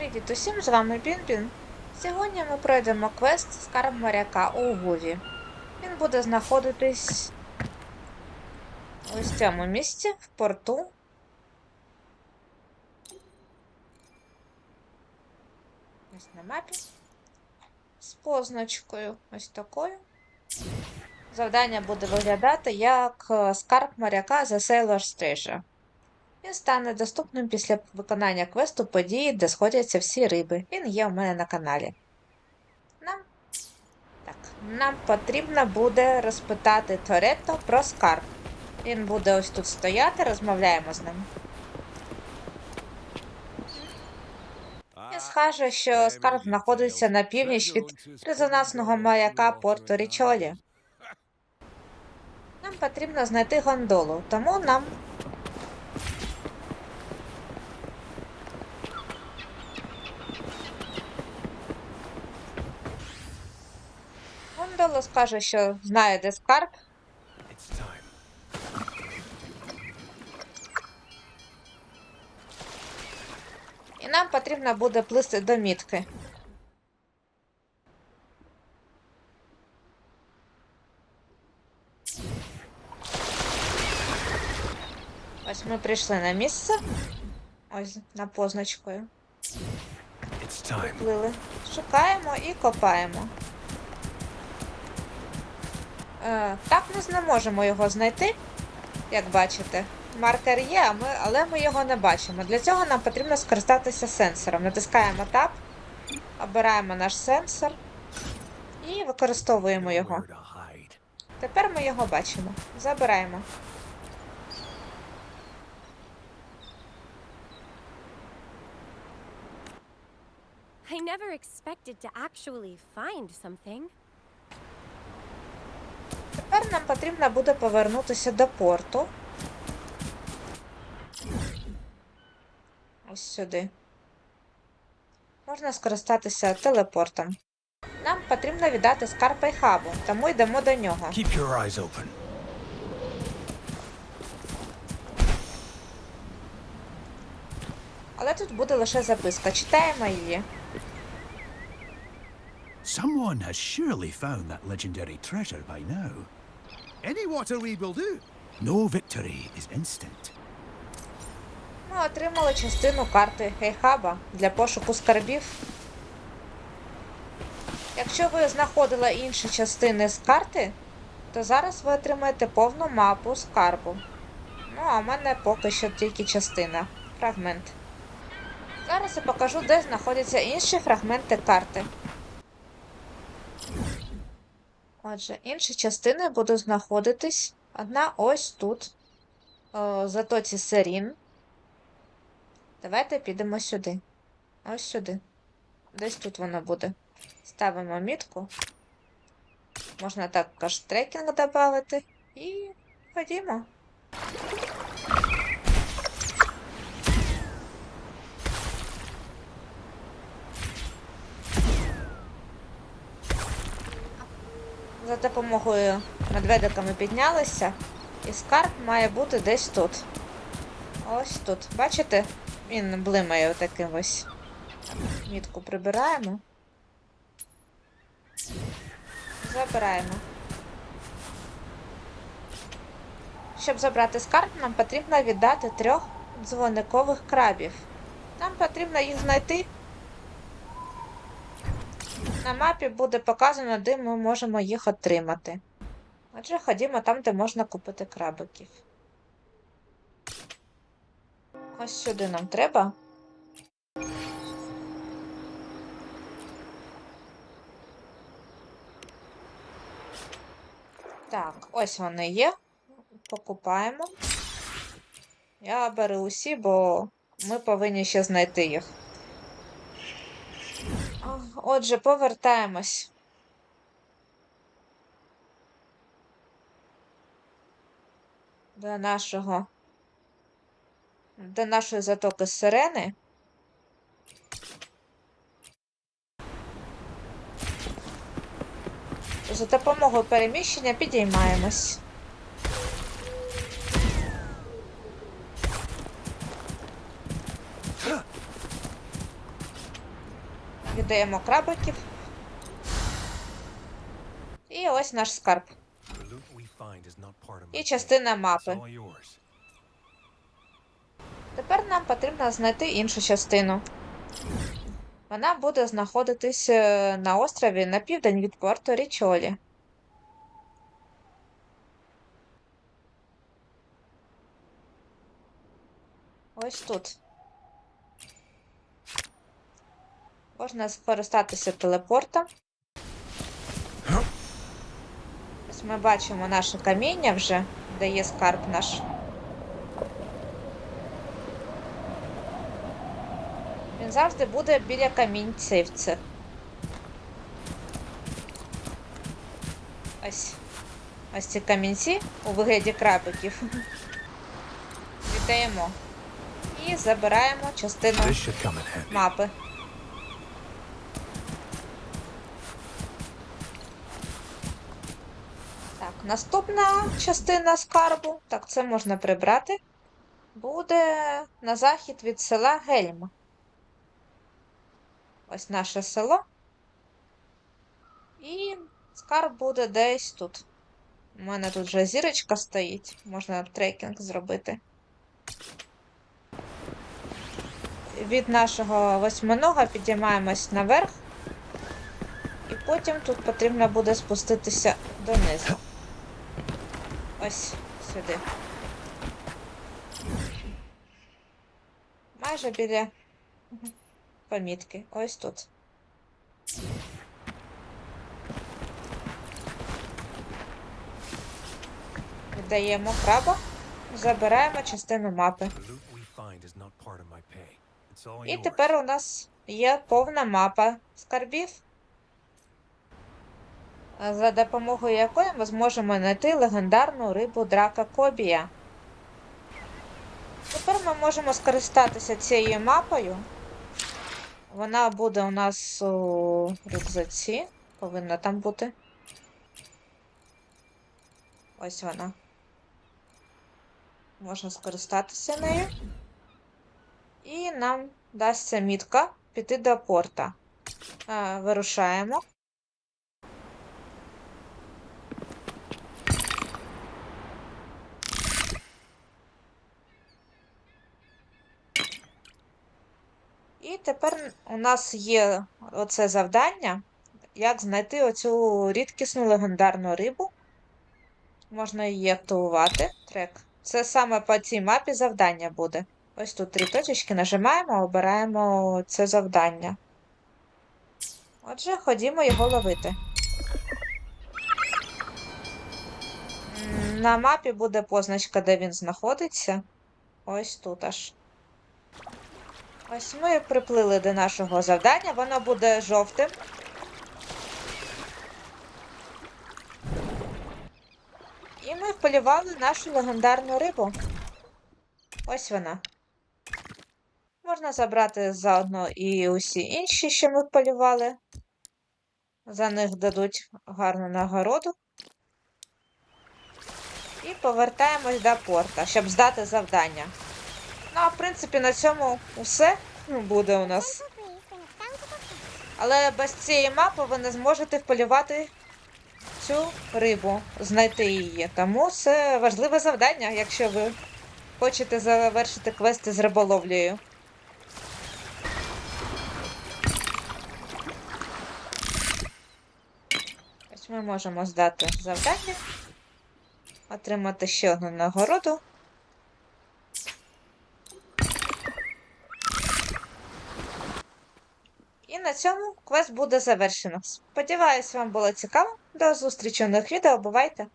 Привіт усім, з вами Бін-Бін. Сьогодні ми пройдемо квест Скарб моряка у Гуві. Він буде знаходитись ось в цьому місці, в порту. Ось на мапі. З позначкою ось такою. Завдання буде виглядати як е, скарб моряка The Sailor's Treasure. Він стане доступним після виконання квесту події, де сходяться всі риби. Він є у мене на каналі. Нам, так, нам потрібно буде розпитати Торетто про скарб. Він буде ось тут стояти, розмовляємо з ним. Він скаже, що скарб знаходиться на північ від резонансного маяка Порту Річолі. Нам потрібно знайти гондолу, тому нам Гондола скаже, що знає, де скарб. І нам потрібно буде плисти до мітки. Ось ми прийшли на місце. Ось на позначкою. Плили. Шукаємо і копаємо. Е, так ми не можемо його знайти, як бачите. Маркер є, ми, але ми його не бачимо. Для цього нам потрібно скористатися сенсором. Натискаємо Tab, обираємо наш сенсор і використовуємо його. Тепер ми його бачимо. Забираємо. I never expected to actually find something. Тепер нам потрібно буде повернутися до порту. Ось сюди. Можна скористатися телепортом. Нам потрібно віддати скарб Айхабу, тому йдемо до нього. Keep your eyes open. Але тут буде лише записка. Читаємо її. Someone has surely found that legendary treasure by now. Any water weed will do. No victory is instant. Ми отримали частину карти Гейхаба для пошуку скарбів. Якщо ви знаходили інші частини з карти, то зараз ви отримаєте повну мапу скарбу. Ну, а в мене поки що тільки частина, фрагмент. Зараз я покажу, де знаходяться інші фрагменти карти. Отже, інші частини будуть знаходитись. Одна ось тут, о, в затоці Серін. Давайте підемо сюди. Ось сюди. Десь тут воно буде. Ставимо мітку. Можна також трекінг додати. І ходімо. За допомогою медведика ми піднялися. І скарб має бути десь тут. Ось тут. Бачите? Він блимає отаким ось. Мітку прибираємо. Забираємо. Щоб забрати скарб, нам потрібно віддати трьох дзвоникових крабів. Нам потрібно їх знайти. На мапі буде показано, де ми можемо їх отримати. Отже, ходімо там, де можна купити крабиків. Ось сюди нам треба. Так, ось вони є. Покупаємо. Я беру усі, бо ми повинні ще знайти їх. Отже, повертаємось. До нашого до нашої затоки сирени. За допомогою переміщення підіймаємось. Віддаємо крабиків. І ось наш скарб. І частина мапи. Тепер нам потрібно знайти іншу частину. Вона буде знаходитись е, на острові на південь від порту Річолі. Ось тут. Можна скористатися телепортом. Ось ми бачимо наше каміння вже, де є скарб наш. Він завжди буде біля камінців цих. Ось. Ось ці камінці у вигляді крабиків. Віддаємо. І забираємо частину мапи. Так, наступна частина скарбу, так, це можна прибрати, буде на захід від села Гельма. Ось наше село. І скарб буде десь тут. У мене тут вже зірочка стоїть, можна трекінг зробити. Від нашого восьминога підіймаємось наверх. І потім тут потрібно буде спуститися донизу. Ось сюди. Майже біля помітки. Ось тут. Віддаємо краба, забираємо частину мапи. І тепер у нас є повна мапа скарбів, за допомогою якої ми зможемо знайти легендарну рибу драка Кобія. Тепер ми можемо скористатися цією мапою. Вона буде у нас у рюкзаці. Повинна там бути. Ось вона. Можна скористатися нею. І нам дасться мітка піти до порта. Вирушаємо. І тепер у нас є оце завдання, як знайти оцю рідкісну легендарну рибу. Можна її активувати. Трек. Це саме по цій мапі завдання буде. Ось тут три точечки нажимаємо, обираємо це завдання. Отже, ходімо його ловити. На мапі буде позначка, де він знаходиться. Ось тут аж. Ось ми приплили до нашого завдання, воно буде жовтим. І ми вполювали нашу легендарну рибу. Ось вона. Можна забрати заодно і усі інші, що ми полювали. За них дадуть гарну нагороду. І повертаємось до порта, щоб здати завдання. Ну, а в принципі, на цьому все буде у нас. Але без цієї мапи ви не зможете вполювати цю рибу, знайти її. Тому це важливе завдання, якщо ви хочете завершити квести з риболовлею. Ось ми можемо здати завдання, отримати ще одну нагороду. На цьому квест буде завершено. Сподіваюсь, вам було цікаво. До зустрічі у нових відео. Бувайте!